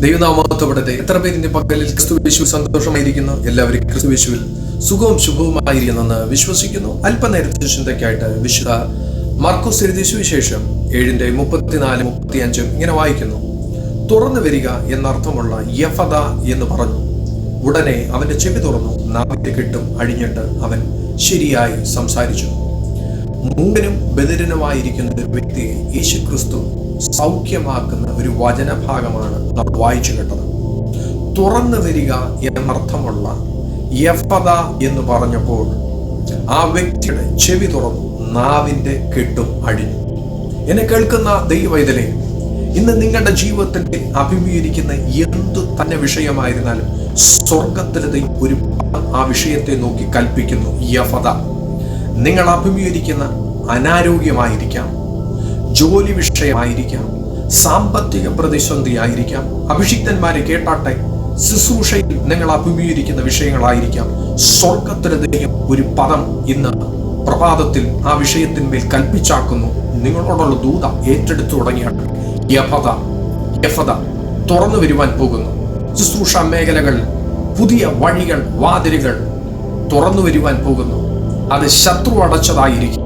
ദൈവനാമത്തോടെ എത്ര പേരിന്റെ പക്കലിൽ ക്രിസ്തു വിശു സന്തോഷമായിരിക്കുന്നു? എല്ലാവരും ക്രിസ്തു വിശുവിൽ സുഖവും ശുഭവുമായിരിക്കുന്നെന്ന് വിശ്വസിക്കുന്നു. അല്പനേരത്തെ ചിന്തയ്ക്കായിട്ട് വിശുദ്ധ മാർക്കോസ് എഴുതിയ സുവിശേഷം ഏഴിന്റെ മുപ്പത്തിനാല് മുപ്പത്തിയഞ്ചും ഇങ്ങനെ വായിക്കുന്നു. തുറന്നു വരിക എന്നർത്ഥമുള്ള യഫദ എന്ന് പറഞ്ഞു. ഉടനെ അവന്റെ ചെവി തുറന്നു. നാവിന്റെ കിട്ടും അഴിഞ്ഞിട്ട് അവൻ ശരിയായി സംസാരിച്ചു. മൂകനും ബദിരനുമായിരിക്കുന്ന ഒരു വ്യക്തിയെ യേശു ക്രിസ്തു സൗഖ്യമാക്കുന്ന ഒരു വചനഭാഗമാണ് നാം വായിച്ചു കേട്ടത്. തുറന്നു വരിക എന്നർത്ഥമുള്ള യഫത എന്ന് പറഞ്ഞപ്പോൾ ആ വ്യക്തിയുടെ ചെവി തുറന്നു നാവിന്റെ കെട്ടും അഴിഞ്ഞു എന്നെ കേൾക്കുന്ന ദൈവവൈതലെ ഇന്ന് നിങ്ങളുടെ ജീവിതത്തിൽ അഭിമുഖീകരിക്കുന്ന എന്തു തന്നെ വിഷയമായിരുന്നാലും സ്വർഗത്തിലെ ഒരു ആ വിഷയത്തെ നോക്കി കൽപ്പിക്കുന്നു യഫത. നിങ്ങൾ അഭിമുഖീകരിക്കുന്ന അനാരോഗ്യമായിരിക്കാം ജോലി വിഷയമായിരിക്കാം സാമ്പത്തിക പ്രതിസന്ധി ആയിരിക്കാം അഭിഷിക്തന്മാരെ കേട്ടാട്ടെ ശുശ്രൂഷയിൽ നിങ്ങൾ അഭിമുഖീകരിക്കുന്ന വിഷയങ്ങളായിരിക്കാം. സ്വർഗത്തിലെ ദൈവം ഒരു പദം ഇന്ന് പ്രഭാതത്തിൽ ആ വിഷയത്തിന്മേൽ കൽപ്പിച്ചാക്കുന്നു. നിങ്ങളോടുള്ള ദൂത ഏറ്റെടുത്തു തുടങ്ങിയാണ്. യഫത യഫത തുറന്നു വരുവാൻ പോകുന്നു. ശുശ്രൂഷ മേഖലകൾ പുതിയ വഴികൾ വാതിലുകൾ തുറന്നു വരുവാൻ പോകുന്നു. അത് ശത്രു അടച്ചതായിരിക്കും.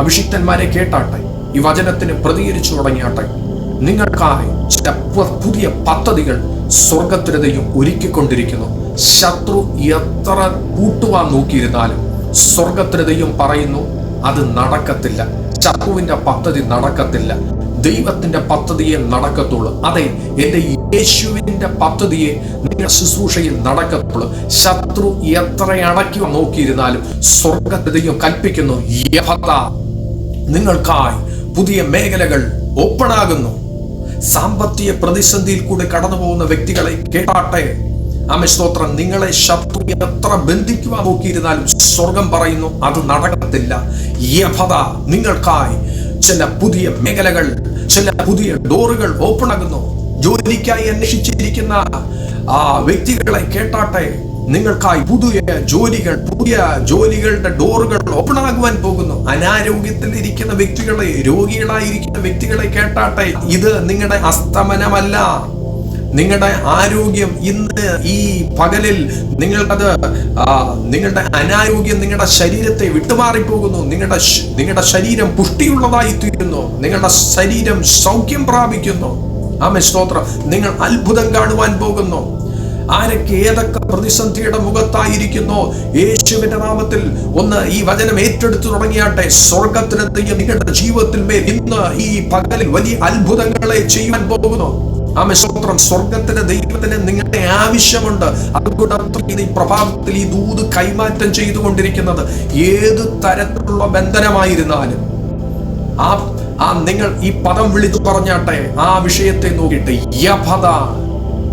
അഭിഷിക്തന്മാരെ കേട്ടാട്ടെ ഈ വചനത്തിന് പ്രതികരിച്ചു തുടങ്ങിയാട്ടെ. നിങ്ങൾക്കായി ചില പുതിയ പദ്ധതികൾ സ്വർഗത്തിനതയും ഒരുക്കിക്കൊണ്ടിരിക്കുന്നു. ശത്രു എത്ര കൂട്ടുവാൻ നോക്കിയിരുന്നാലും സ്വർഗത്തിനതയും പറയുന്നു അത് നടക്കത്തില്ല. ശത്രുവിന്റെ പദ്ധതി നടക്കത്തില്ല. ദൈവത്തിന്റെ പദ്ധതിയെ നടക്കത്തുള്ളൂ. അതെ എന്റെ യേശുവിന്റെ പദ്ധതിയെ നിങ്ങൾ ശുശ്രൂഷയിൽ നടക്കത്തുള്ളൂ. ശത്രു എത്ര അടക്കി നോക്കിയിരുന്നാലും സ്വർഗത്തിനതയും കൽപ്പിക്കുന്നു. നിങ്ങൾക്കായി പുതിയ മേഖലകൾ ഓപ്പൺ ആകുന്നു സാമ്പത്തിക പ്രതിസന്ധിയിൽ കൂടി കടന്നു പോകുന്ന വ്യക്തികളെ കേട്ടാട്ടെ. ആമേ സ്തോത്രം നിങ്ങളെ ശത്രു എത്ര ബന്ധിക്കുവാൻ നോക്കിയിരുന്നാലും സ്വർഗം പറയുന്നു അത് നടക്കത്തില്ല. യഥത നിങ്ങൾക്കായി ചില പുതിയ മേഖലകൾ ചില പുതിയ ഡോറുകൾ ഓപ്പൺ ആകുന്നു ജോലിക്കായി അന്വേഷിച്ചിരിക്കുന്ന ആ വ്യക്തികളെ കേട്ടാട്ടെ. നിങ്ങൾക്കായി പുതിയ ജോലികൾ പുതിയ ജോലികളുടെ ഡോറുകൾ ഓപ്പൺ ആകുവാൻ പോകുന്നു. അനാരോഗ്യത്തിൽ ഇരിക്കുന്ന വ്യക്തികളെ രോഗികളായിരിക്കുന്ന വ്യക്തികളെ കേട്ടാട്ടെ. ഇത് നിങ്ങളുടെ അസ്തമനമല്ല. നിങ്ങളുടെ ആരോഗ്യം ഇന്ന് ഈ പകലിൽ നിങ്ങൾക്കത് നിങ്ങളുടെ അനാരോഗ്യം നിങ്ങളുടെ ശരീരത്തെ വിട്ടുമാറിപ്പോകുന്നു. നിങ്ങളുടെ നിങ്ങളുടെ ശരീരം പുഷ്ടിയുള്ളതായി തീരുന്നു. നിങ്ങളുടെ ശരീരം സൗഖ്യം പ്രാപിക്കുന്നു. ആമേ സ്തോത്രം. നിങ്ങൾ അത്ഭുതം കാണുവാൻ പോകുന്നു. ആരൊക്കെ ഏതൊക്കെ പ്രതിസന്ധിയുടെ മുഖത്തായിരിക്കുന്നു? യേശുവിന്റെ നാമത്തിൽ ഒന്ന് ഈ വചനം ഏറ്റെടുത്തു തുടങ്ങിയാട്ടെ. സ്വർഗത്തിനെത്തിയ നിങ്ങളുടെ ജീവിതത്തിൽ മേൽ ഇന്ന് ഈ പകലിൽ വലിയ അത്ഭുതങ്ങളെ ചെയ്യുവാൻ പോകുന്നു. ആമേ സ്വത്രം സ്വർഗത്തിന്റെ ദൈവത്തിന് നിങ്ങളുടെ ആവശ്യമുണ്ട്. അതുകൊണ്ട് ഇത് ഈ പ്രഭാവത്തിൽ ഈ ദൂത് കൈമാറ്റം ചെയ്തുകൊണ്ടിരിക്കുന്നത്. ഏത് തരത്തിലുള്ള ബന്ധനമായിരുന്നാലും. ആ ആ നിങ്ങൾ ഈ പദം വിളിച്ചു പറഞ്ഞാട്ടെ. ആ വിഷയത്തെ നോക്കിയിട്ട് യഫത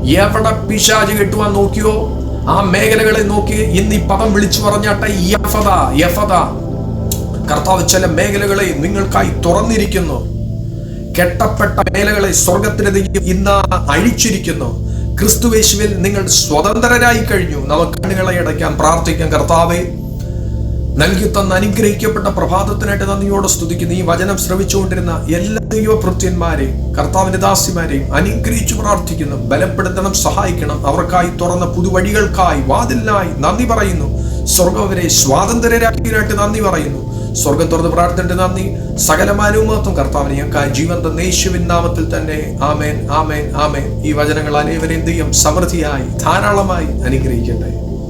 എവിടെ പിശാജ് കെട്ടുവാൻ നോക്കിയോ? ആ മേഖലകളെ നോക്കി ഇന്ന് ഈ പദം വിളിച്ചു പറഞ്ഞാട്ടെ യഫത യഫത കർത്താവ് ചില മേഖലകളെ നിങ്ങൾക്കായി തുറന്നിരിക്കുന്നു. കെട്ടപ്പെട്ട മേഖലകളെ സ്വർഗത്തിന് ദൈവം ഇന്ന് അഴിച്ചിരിക്കുന്നു. ക്രിസ്തുവേശുവിൽ നിങ്ങൾ സ്വതന്ത്രരായി കഴിഞ്ഞു. നമുക്ക് കണ്ണുകളെ അടയ്ക്കാൻ പ്രാർത്ഥിക്കാം കർത്താവേ. നൽകി തന്ന അനുഗ്രഹിക്കപ്പെട്ട പ്രഭാതത്തിനായിട്ട് നന്ദിയോടെ സ്തുതിക്കുന്ന. ഈ വചനം ശ്രവിച്ചുകൊണ്ടിരുന്ന എല്ലാ ദൈവഭൃത്യന്മാരെ കർത്താവിന്റെ ദാസിമാരെയും അനുഗ്രഹിച്ചു പ്രാർത്ഥിക്കുന്നു. ബലപ്പെടുത്തണം സഹായിക്കണം. അവർക്കായി തുറന്ന പുതുവഴികൾക്കായി വാതിലിനായി നന്ദി പറയുന്നു. സ്വർഗവരെ സ്വാതന്ത്ര്യരാക്കിയതിനായിട്ട് നന്ദി പറയുന്നു. സ്വർഗം തുറന്ന് പ്രാർത്ഥിന്റെ നന്ദി. സകലമാനവും മഹത്വം കർത്താവിനെ ഞങ്ങൾക്ക് ജീവൻ തന്ന നാമത്തിൽ തന്നെ ആമേൻ ആമേൻ ആമേൻ. ഈ വചനങ്ങൾ അനേവരെയും ദൈവം സമൃദ്ധിയായി ധാരാളമായി അനുഗ്രഹിക്കട്ടെ.